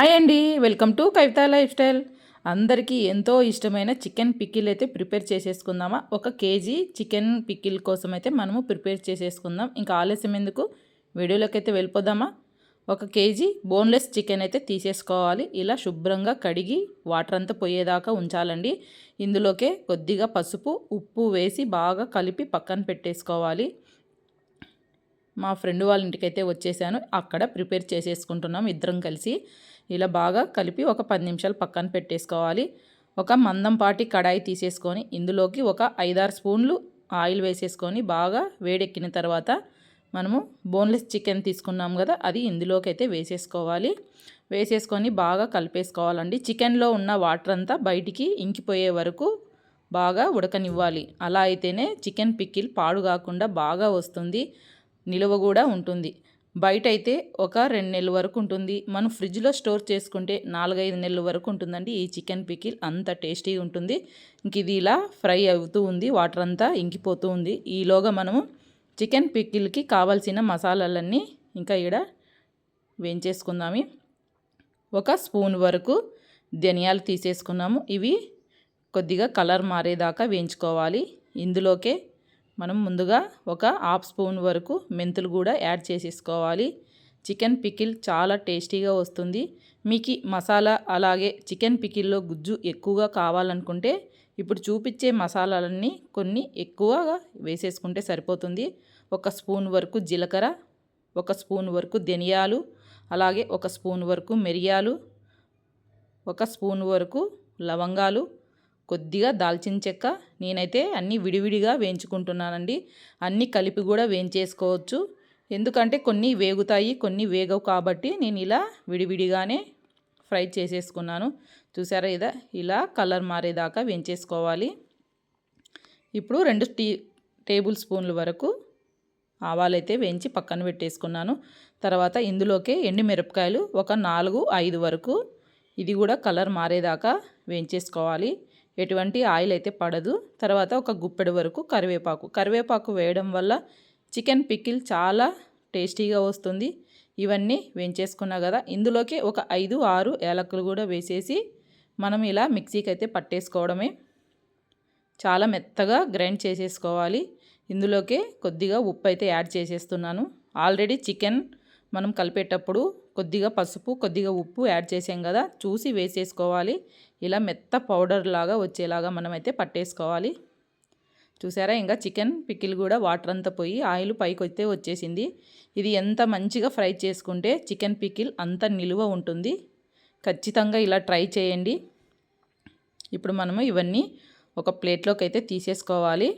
Hi అండి welcome to Kavitha life style. అందరికీ ఎంతో ఇష్టమైన చికెన్ పిక్కిల్ అయితే ప్రిపేర్ చేసేసుకుందామా? ఒక కేజీ చికెన్ పిక్కిల్ కోసం అయితే మనము ప్రిపేర్ చేసేసుకుందాం. ఇంకా ఆలస్యం ఎందుకు? వీడియోలోకి అయితే వెళ్ళిపోదామా? ఒక కేజీ బోన్లెస్ చికెన్ అయితే తీసేసుకోవాలి. ఇలా శుభ్రంగా కడిగి వాటర్ అంతా పోయేదాకా ఉంచాలండి. ఇందులోకే కొద్దిగా పసుపు ఉప్పు వేసి బాగా కలిపి పక్కన పెట్టేసుకోవాలి. మా ఫ్రెండ్ వాళ్ళ ఇంటికైతే వచ్చేసాను. అక్కడ ప్రిపేర్ చేసేసుకుంటున్నాం ఇద్దరం కలిసి. ఇలా బాగా కలిపి ఒక పది నిమిషాలు పక్కన పెట్టేసుకోవాలి. ఒక మందంపాటి కడాయి తీసేసుకొని ఇందులోకి ఒక ఐదారు స్పూన్లు ఆయిల్ వేసేసుకొని బాగా వేడెక్కిన తర్వాత మనము బోన్లెస్ చికెన్ తీసుకున్నాం కదా అది ఇందులోకి అయితే వేసేసుకోవాలి. వేసేసుకొని బాగా కలిపేసుకోవాలండి. చికెన్లో ఉన్న వాటర్ అంతా బయటికి ఇంకిపోయే వరకు బాగా ఉడకనివ్వాలి. అలా అయితేనే చికెన్ పిక్కిల్ పాడు కాకుండా బాగా వస్తుంది నిలువ కూడా ఉంటుంది. బయట అయితే ఒక రెండు నెలల వరకు ఉంటుంది. మనం ఫ్రిడ్జ్లో స్టోర్ చేసుకుంటే నాలుగైదు నెలల వరకు ఉంటుందండి. ఈ చికెన్ పికిల్ అంత టేస్టీగా ఉంటుంది. ఇంక ఇది ఇలా ఫ్రై అవుతూ ఉంది. వాటర్ అంతా ఇంకిపోతూ ఉంది. ఈలోగా మనము చికెన్ పికిల్కి కావాల్సిన మసాలాలన్నీ ఇంకా ఇక్కడ వేయించేసుకుందాము. ఒక స్పూన్ వరకు ధనియాలు తీసేసుకున్నాము. ఇవి కొద్దిగా కలర్ మారేదాకా వేయించుకోవాలి. ఇందులోకే మనం ముందుగా ఒక హాఫ్ స్పూన్ వరకు మెంతులు కూడా యాడ్ చేసేసుకోవాలి. చికెన్ పికిల్ చాలా టేస్టీగా వస్తుంది. మీకు మసాలా అలాగే చికెన్ పికిల్లో గుజ్జు ఎక్కువగా కావాలనుకుంటే ఇప్పుడు చూపించే మసాలాలన్నీ కొన్ని ఎక్కువగా వేసేసుకుంటే సరిపోతుంది. ఒక స్పూన్ వరకు జీలకర్ర ఒక స్పూన్ వరకు ధనియాలు అలాగే ఒక స్పూన్ వరకు మిరియాలు ఒక స్పూన్ వరకు లవంగాలు కొద్దిగా దాల్చిన చెక్క నేనైతే అన్నీ విడివిడిగా వేయించుకుంటున్నానండి. అన్నీ కలిపి కూడా వేయించేసుకోవచ్చు. ఎందుకంటే కొన్ని వేగుతాయి కొన్ని వేగవు కాబట్టి నేను ఇలా విడివిడిగానే ఫ్రై చేసేసుకున్నాను. చూసారా ఇదా? ఇలా కలర్ మారేదాకా వేయించేసుకోవాలి. ఇప్పుడు రెండు టీ టేబుల్ స్పూన్ల వరకు ఆవాలైతే వేయించి పక్కన పెట్టేసుకున్నాను. తర్వాత ఇందులోకే ఎండుమిరపకాయలు ఒక నాలుగు ఐదు వరకు ఇది కూడా కలర్ మారేదాకా వేయించేసుకోవాలి. ఎటువంటి ఆయిల్ అయితే పడదు. తర్వాత ఒక గుప్పెడు వరకు కరివేపాకు. కరివేపాకు వేయడం వల్ల చికెన్ పికిల్ చాలా టేస్టీగా వస్తుంది. ఇవన్నీ వేయించేసుకున్నా కదా. ఇందులోకి ఒక ఐదు ఆరు ఏలకులు కూడా వేసేసి మనం ఇలా మిక్సీకి అయితే పట్టేసుకోవడమే. చాలా మెత్తగా గ్రైండ్ చేసేసుకోవాలి. ఇందులోకే కొద్దిగా ఉప్పు అయితే యాడ్ చేసేస్తున్నాను. ఆల్రెడీ చికెన్ మనం కలిపేటప్పుడు కొద్దిగా పసుపు కొద్దిగా ఉప్పు యాడ్ చేసాం కదా చూసి వేసేసుకోవాలి. ఇలా మెత్త పౌడర్ లాగా వచ్చేలాగా మనమైతే పట్టేసుకోవాలి. చూసారా ఇంకా చికెన్ పికిల్ కూడా వాటర్ అంతా పోయి ఆయిల్ పైకి వస్తే వచ్చేసింది. ఇది ఎంత మంచిగా ఫ్రై చేసుకుంటే చికెన్ పికిల్ అంత నిలువ ఉంటుంది. ఖచ్చితంగా ఇలా ట్రై చేయండి. ఇప్పుడు మనము ఇవన్నీ ఒక ప్లేట్లోకి అయితే తీసేసుకోవాలి.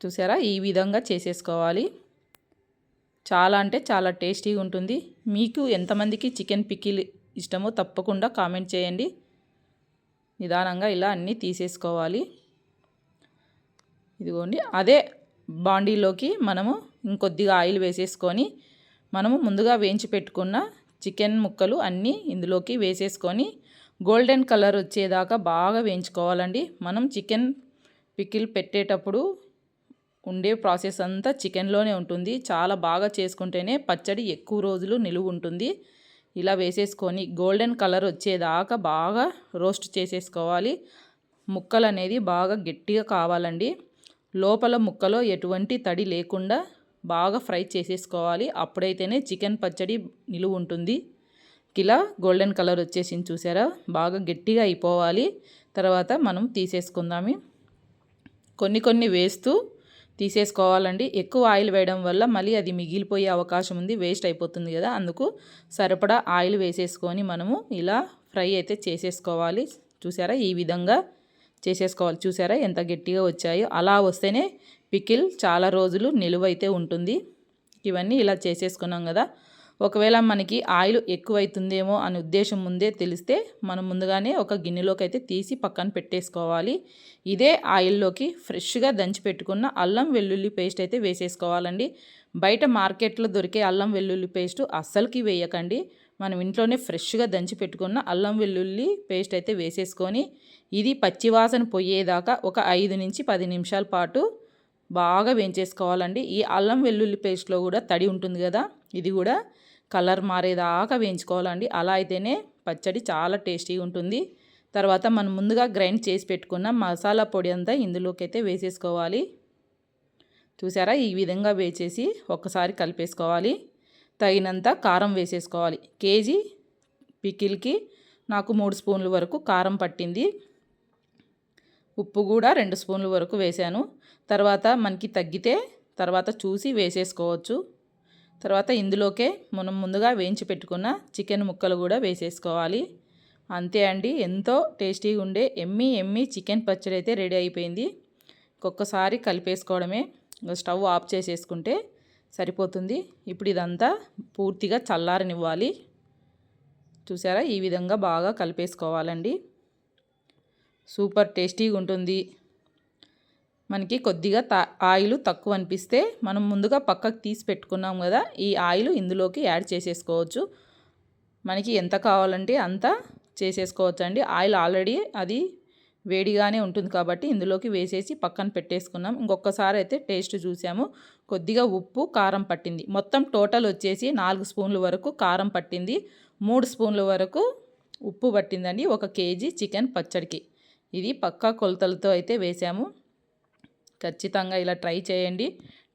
చూసారా ఈ విధంగా చేసేసుకోవాలి. చాలా అంటే చాలా టేస్టీగా ఉంటుంది. మీకు ఎంతమందికి చికెన్ పికిల్ ఇష్టమో తప్పకుండా కామెంట్ చేయండి. నిదానంగా ఇలా అన్నీ తీసేసుకోవాలి. ఇదిగోండి. అదే బాండీలోకి మనము ఇంకొద్దిగా ఆయిల్ వేసేసుకొని మనము ముందుగా వేయించి పెట్టుకున్న చికెన్ ముక్కలు అన్నీ ఇందులోకి వేసేసుకొని గోల్డెన్ కలర్ వచ్చేదాకా బాగా వేయించుకోవాలండి. మనం చికెన్ పికిల్ పెట్టేటప్పుడు ఉండే ప్రాసెస్ అంతా చికెన్లోనే ఉంటుంది. చాలా బాగా చేసుకుంటేనే పచ్చడి ఎక్కువ రోజులు నిలువ ఉంటుంది. ఇలా వేసేసుకొని గోల్డెన్ కలర్ వచ్చేదాకా బాగా రోస్ట్ చేసేసుకోవాలి. ముక్కలు అనేది బాగా గట్టిగా కావాలండి. లోపల ముక్కలో ఎటువంటి తడి లేకుండా బాగా ఫ్రై చేసేసుకోవాలి. అప్పుడైతేనే చికెన్ పచ్చడి నిలువ ఉంటుంది. ఇలా గోల్డెన్ కలర్ వచ్చేసింది చూసారా? బాగా గట్టిగా అయిపోవాలి. తర్వాత మనం తీసేసుకుందాము. కొన్ని కొన్ని వేస్తూ తీసేసుకోవాలండి. ఎక్కువ ఆయిల్ వేయడం వల్ల మళ్ళీ అది మిగిలిపోయే అవకాశం ఉంది వేస్ట్ అయిపోతుంది కదా. అందుకు సరిపడా ఆయిల్ వేసేసుకొని మనము ఇలా ఫ్రై అయితే చేసేసుకోవాలి. చూసారా? ఈ విధంగా చేసేసుకోవాలి. చూసారా? ఎంత గట్టిగా వచ్చాయో. అలా వస్తేనే పికిల్ చాలా రోజులు నిలువైతే ఉంటుంది. ఇవన్నీ ఇలా చేసేసుకున్నాం కదా. ఒకవేళ మనకి ఆయిల్ ఎక్కువైతుందేమో అనే ఉద్దేశం ముందే తెలిస్తే మనం ముందుగానే ఒక గిన్నెలోకి అయితే తీసి పక్కన పెట్టేసుకోవాలి. ఇదే ఆయిల్లోకి ఫ్రెష్గా దంచి పెట్టుకున్న అల్లం వెల్లుల్లి పేస్ట్ అయితే వేసేసుకోవాలండి. బయట మార్కెట్లో దొరికే అల్లం వెల్లుల్లి పేస్ట్ అస్సలకి వేయకండి. మనం ఇంట్లోనే ఫ్రెష్గా దంచి పెట్టుకున్న అల్లం వెల్లుల్లి పేస్ట్ అయితే వేసేసుకొని ఇది పచ్చివాసన పోయేదాకా ఒక ఐదు నుంచి పది నిమిషాల పాటు బాగా వేయించేసుకోవాలండి. ఈ అల్లం వెల్లుల్లి పేస్ట్లో కూడా తడి ఉంటుంది కదా ఇది కూడా కలర్ మారేదాకా వేయించుకోవాలండి. అలా అయితేనే పచ్చడి చాలా టేస్టీగా ఉంటుంది. తర్వాత మనం ముందుగా గ్రైండ్ చేసి పెట్టుకున్న మసాలా పొడి అంతా ఇందులోకి అయితే వేసేసుకోవాలి. చూసారా? ఈ విధంగా వేసేసి ఒక్కసారి కలిపేసుకోవాలి. తగినంత కారం వేసేసుకోవాలి. కేజీ పికిల్కి నాకు మూడు స్పూన్ల వరకు కారం పట్టింది. ఉప్పు కూడా రెండు స్పూన్ల వరకు వేసాను తర్వాత మనకి తగ్గితే తర్వాత చూసి వేసేసుకోవచ్చు. తర్వాత ఇందులోకే మనం ముందుగా వేయించి పెట్టుకున్న చికెన్ ముక్కలు కూడా వేసేసుకోవాలి. అంతే అండి. ఎంతో టేస్టీగా ఉండే ఎమ్మి ఎమ్మి చికెన్ పచ్చడి అయితే రెడీ అయిపోయింది. ఒక్కొక్కసారి కలిపేసుకోవడమే. స్టవ్ ఆఫ్ చేసేసుకుంటే సరిపోతుంది. ఇప్పుడు ఇదంతా పూర్తిగా చల్లారనివ్వాలి. చూసారా? ఈ విధంగా బాగా కలిపేసుకోవాలండి. సూపర్ టేస్టీగా ఉంటుంది. మనకి కొద్దిగా తా ఆయిల్ తక్కువ అనిపిస్తే మనం ముందుగా పక్కకు తీసి పెట్టుకున్నాం కదా ఈ ఆయిల్ ఇందులోకి యాడ్ చేసేసుకోవచ్చు. మనకి ఎంత కావాలంటే అంత చేసేసుకోవచ్చు అండి ఆయిల్ ఆల్రెడీ అది వేడిగానే ఉంటుంది కాబట్టి ఇందులోకి వేసేసి పక్కన పెట్టేసుకున్నాం. ఇంకొకసారి అయితే టేస్ట్ చూసాము. కొద్దిగా ఉప్పు కారం పట్టింది. మొత్తం టోటల్ వచ్చేసి నాలుగు స్పూన్ల వరకు కారం పట్టింది. మూడు స్పూన్ల వరకు ఉప్పు పట్టిందండి. ఒక కేజీ చికెన్ పచ్చడికి. ఇది పక్కా కొలతలతో అయితే వేసాము. ఖచ్చితంగా ఇలా ట్రై చేయండి.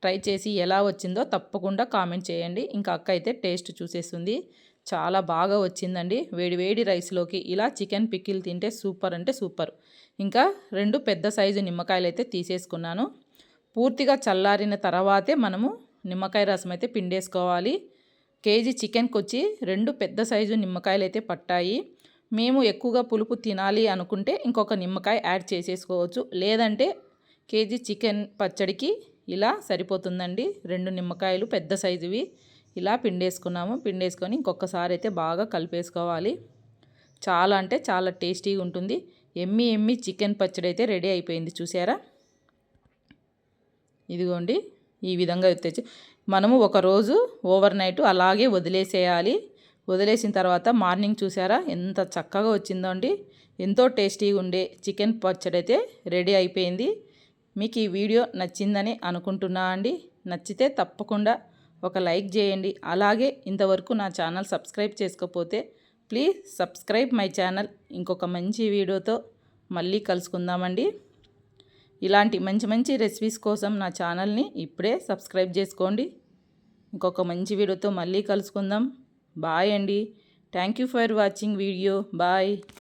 ట్రై చేసి ఎలా వచ్చిందో తప్పకుండా కామెంట్ చేయండి. ఇంకా అక్క అయితే టేస్ట్ చూసేస్తుంది. చాలా బాగా వచ్చిందండి. వేడి వేడి రైస్లోకి ఇలా చికెన్ పిక్కిల్ తింటే సూపర్ అంటే సూపర్. ఇంకా రెండు పెద్ద సైజు నిమ్మకాయలు అయితే తీసేసుకున్నాను. పూర్తిగా చల్లారిన తర్వాతే మనము నిమ్మకాయ రసం అయితే పిండేసుకోవాలి. కేజీ చికెన్కి వచ్చి రెండు పెద్ద సైజు నిమ్మకాయలు అయితే పట్టాయి. మేము ఎక్కువగా పులుపు తినాలి అనుకుంటే ఇంకొక నిమ్మకాయ యాడ్ చేసేసుకోవచ్చు. లేదంటే కేజీ చికెన్ పచ్చడికి ఇలా సరిపోతుందండి. రెండు నిమ్మకాయలు పెద్ద సైజువి ఇలా పిండేసుకున్నాము. పిండేసుకొని ఇంకొకసారి అయితే బాగా కలిపేసుకోవాలి. చాలా అంటే చాలా టేస్టీగా ఉంటుంది. ఎమ్మి ఎమ్మి చికెన్ పచ్చడి అయితే రెడీ అయిపోయింది చూసారా? ఇదిగోండి ఈ విధంగా తెచ్చి మనము ఒకరోజు ఓవర్ నైట్ అలాగే వదిలేసేయాలి. వదిలేసిన తర్వాత మార్నింగ్ చూసారా? ఎంత చక్కగా వచ్చిందో అండి ఎంతో టేస్టీగా ఉండే చికెన్ పచ్చడి అయితే రెడీ అయిపోయింది. మీకు ఈ వీడియో నచ్చిందని అనుకుంటున్నా అండి. నచ్చితే తప్పకుండా ఒక లైక్ చేయండి. అలాగే ఇంతవరకు నా ఛానల్ సబ్స్క్రైబ్ చేసుకోకపోతే ప్లీజ్ సబ్స్క్రైబ్ మై ఛానల్. ఇంకొక మంచి వీడియోతో మళ్ళీ కలుసుకుందామండి. ఇలాంటి మంచి మంచి రెసిపీస్ కోసం నా ఛానల్ని ఇప్పుడే సబ్స్క్రైబ్ చేసుకోండి. ఇంకొక మంచి వీడియోతో మళ్ళీ కలుసుకుందాం. బాయ్ అండి. Thank you for watching video. Bye.